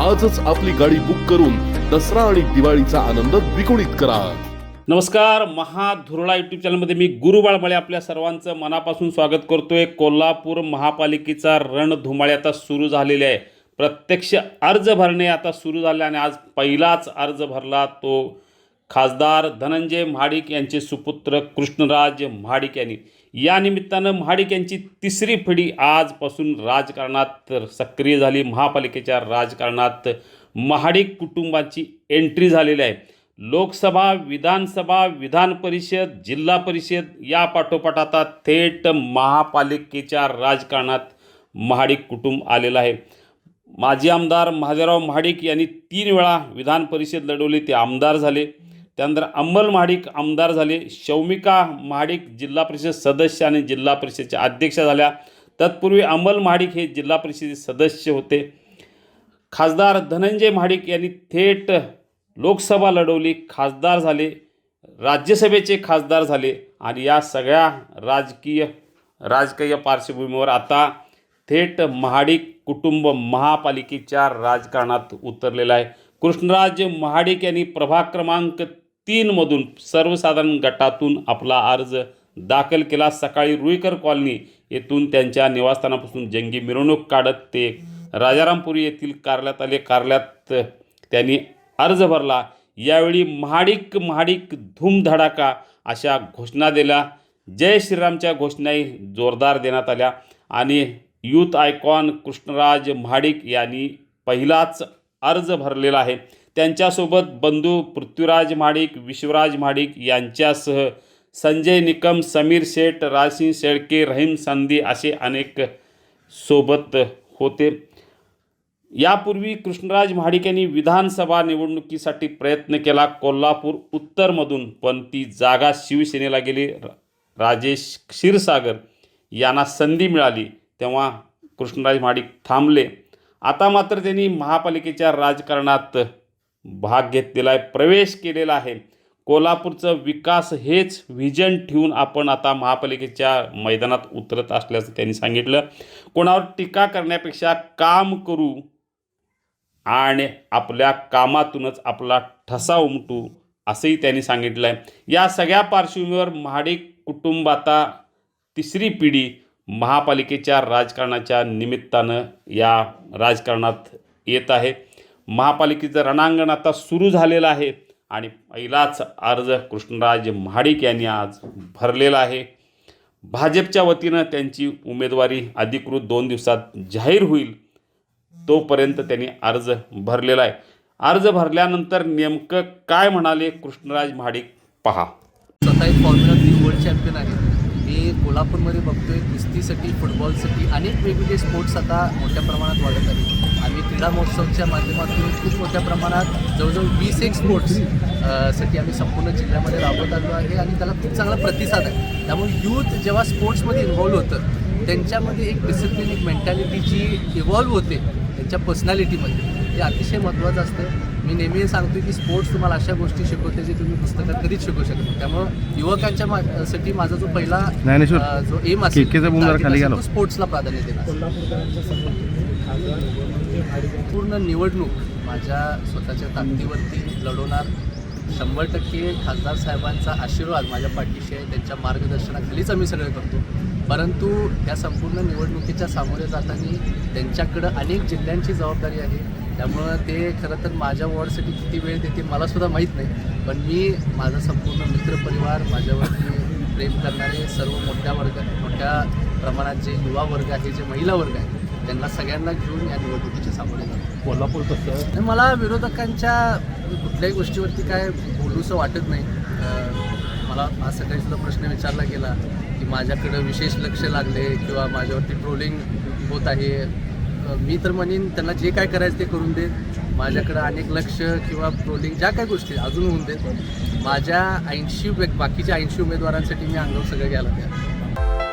आजच आपली गाडी बुक करून दसरा आणि दिवाळीचा आनंद द्विगुणित करा. नमस्कार महाधुरळा यूट्यूब चॅनलमध्ये मी गुरुबाळमळे आपल्या सर्वांचं मनापासून स्वागत करतोय. कोल्हापूर महापालिकेचा रणधुमाळे आता सुरू झालेले आहे. प्रत्यक्ष अर्ज भरणे आता सुरू झाले आणि आज पहिलाच अर्ज भरला तो खासदार धनंजय महाडिक यांचे सुपुत्र कृष्णराज महाडिक यांनी. या निमित्तानं महाडिक यांची तिसरी पिढी आजपासून राजकारणात सक्रिय झाली. महापालिकेच्या राजकारणात महाडिक कुटुंबाची एंट्री झालेली आहे. लोकसभा विधानसभा विधान परिषद जिल्हा परिषद या पाठोपाठ आता थेट महापालिकेच्या राजकारणात महाडिक कुटुंब आलेलं आहे. माजी आमदार महादेवराव महाडिक यांनी तीन वेळा विधान परिषद लढवली. ते आमदार झाले. त्यानंतर अंमल महाडिक आमदार झाले. शौमिका महाडिक जिल्हा परिषद सदस्य आणि जिल्हा परिषदेच्या अध्यक्षा झाल्या. तत्पूर्वी अंमल महाडिक हे जिल्हा परिषदेचे सदस्य होते. खासदार धनंजय महाडिक यांनी थेट लोकसभा लढवली. खासदार झाले. राज्यसभेचे खासदार झाले. आणि या सगळ्या राजकीय राजकीय पार्श्वभूमीवर आता थेट महाडिक कुटुंब महापालिकेच्या राजकारणात उतरलेलं आहे. कृष्णराज महाडिक यांनी प्रभाग क्रमांक तीनमधून सर्वसाधारण गटातून आपला अर्ज दाखल केला. सकाळी रुईकर कॉलनी येथून त्यांच्या निवासस्थानापासून जंगी मिरवणूक काढत ते राजारामपुरी येथील कार्यालयात आले. कार्यालयात त्यांनी अर्ज भरला. यावेळी महाडिक महाडिक धूमधडाका अशा घोषणा दिल्या. जय श्रीरामच्या घोषणाही जोरदार देण्यात आल्या आणि यूथ आयकॉन कृष्णराज महाडिक यांनी पहिलाच अर्ज भरलेला आहे. त्यांच्यासोबत बंधू पृथ्वीराज महाडिक विश्वराज महाडिक यांच्यासह संजय निकम समीर शेठ राजसिंग शेळके रहीम संधी असे अनेक सोबत होते. यापूर्वी कृष्णराज महाडिक यांनी विधानसभा निवडणुकीसाठी प्रयत्न केला. कोल्हापूर उत्तरमधून पण ती जागा शिवसेनेला गेली. र- राजेश क्षीरसागर यांना संधी मिळाली तेव्हा कृष्णराज महाडिक थांबले. आता मात्र त्यांनी महापालिकेच्या राजकारणात भाग घेतलेला आहे प्रवेश केलेला आहे. कोल्हापूरचं विकास हेच व्हिजन ठेवून आपण आता महापालिकेच्या मैदानात उतरत असल्याचं त्यांनी सांगितलं. कोणावर टीका करण्यापेक्षा काम करू आणि आपल्या कामातूनच आपला ठसा उमटू असंही त्यांनी सांगितलं आहे या सगळ्या पार्श्वभूमीवर महाडिक कुटुंब आता तिसरी पिढी महापालिकेच्या राजकारणाच्या निमित्तानं या राजकारणात येत आहे. महापालिकेचं रणांगण आता सुरू झालेलं आहे. आणि पहिलाच अर्ज कृष्णराज महाडिक यांनी आज भरलेला आहे. भाजपच्या वतीनं त्यांची उमेदवारी अधिकृत दोन दिवसात जाहीर होईल तोपर्यंत त्यांनी अर्ज भरलेला आहे. अर्ज भरल्यानंतर नेमकं काय म्हणाले कृष्णराज महाडिक? पहा. स्वतः एक फॉर्म्युला थ्री वर्ल्ड चॅम्पियन आहे. मी कोल्हापूरमध्ये बघतोय कुस्तीसाठी फुटबॉलसाठी अनेक वेगवेगळे स्पोर्ट्स आता मोठ्या प्रमाणात वाढत आहेत क्रीडा महोत्सवच्या माध्यमातून खूप मोठ्या प्रमाणात जवळजवळ वीस एक स्पोर्ट्ससाठी आम्ही संपूर्ण जिल्ह्यामध्ये राबवत आलो आहे आणि त्याला खूप चांगला प्रतिसाद आहे. त्यामुळे यूथ जेव्हा स्पोर्ट्समध्ये इन्व्हॉल्व्ह होतं त्यांच्यामध्ये एक डिसिप्लिन एक मेंटॅलिटी जी इव्हॉल्व्ह होते त्यांच्या पर्सनॅलिटीमध्ये ते अतिशय महत्त्वाचं असतं. मी नेहमी सांगतो की स्पोर्ट्स तुम्हाला अशा गोष्टी शिकवते जे तुम्ही पुस्तकात कधीच शिकू शकत त्यामुळं युवकांच्या मा- साठी माझा जो पहिला जो एम असेल स्पोर्ट्सला प्राधान्य देणार. म्हणजे पूर्ण निवडणूक माझ्या स्वतःच्या ताकदीवरती लढवणार. शंभर टक्के खासदार साहेबांचा आशीर्वाद माझ्या पाठीशी आहे. त्यांच्या मार्गदर्शनाखालीच आम्ही सगळे करतो. परंतु या संपूर्ण निवडणुकीच्या सामोरे जाताना त्यांच्याकडं अनेक जिल्ह्यांची जबाबदारी आहे. त्यामुळं ते खरं तर माझ्या वॉर्डसाठी किती वेळ देते मला सुद्धा माहीत नाही. पण मी माझा संपूर्ण मित्रपरिवार माझ्यावरती प्रेम करणारे सर्व मोठ्या वर्ग मोठ्या प्रमाणात जे युवा वर्ग आहे जे महिला वर्ग आहे त्यांना सगळ्यांना घेऊन या निवडणुकीच्या सामोरे जातो कोल्हापूर कसं? मला विरोधकांच्या कुठल्याही गोष्टीवरती काय बोलूसं वाटत नाही. मला आज सकाळी सुद्धा प्रश्न विचारला गेला की माझ्याकडं विशेष लक्ष लागले किंवा माझ्यावरती ट्रोलिंग होत आहे. मी तर म्हणेन त्यांना जे काय करायचं ते करून दे माझ्याकडं अनेक लक्ष किंवा ट्रोलिंग ज्या काही गोष्टी अजून होऊन देत. माझ्या ऐंशी बाकीच्या ऐंशी उमेदवारांसाठी मी अंगावर सगळं घ्यायला आहे.